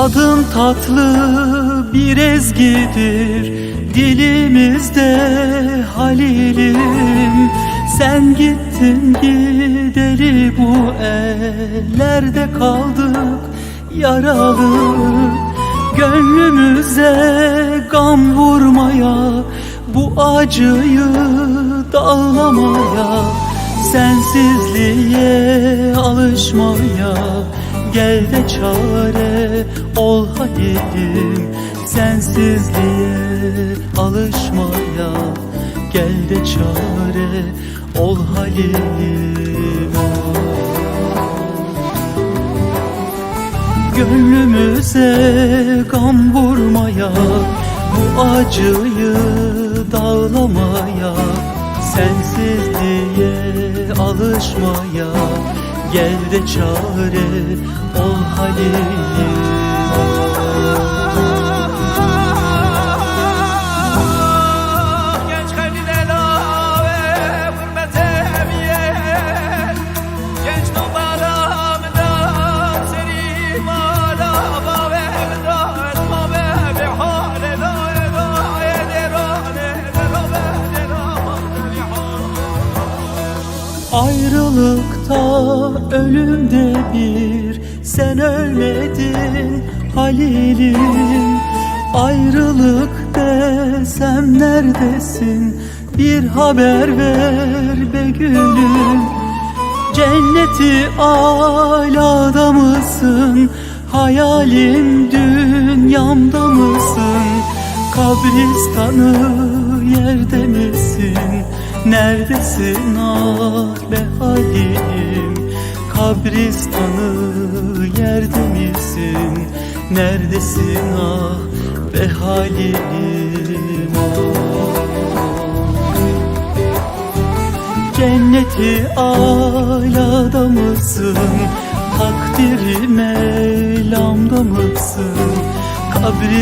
Adın tatlı bir ezgidir. Dilimizde Halilim. Sen gittin gideli bu ellerde kaldık yaralı. Gönlümüze gam vurmaya bu acıyı dağlamaya Sensizliğe alışmaya Gel de çare ol halim Sensizliğe alışmaya. Gel de çare ol halim Gönlümüze gam vurmaya Bu acıyı dağlamaya. Sensizliğe alışmaya Gel de çare ol halim Ayrılıkta ölümde bir Sen ölmedin Halil'im. Ayrılık desem neredesin? Bir haber ver be gülüm. Cenneti alada mısın? Hayalim dünyamda mısın? Kabristanı yerde misin Neredesin ah be halim Kabristanı yerde misin Neredesin ah be halim ah. Cenneti alada mısın? Takdiri Mevlam'da mısın? Kabri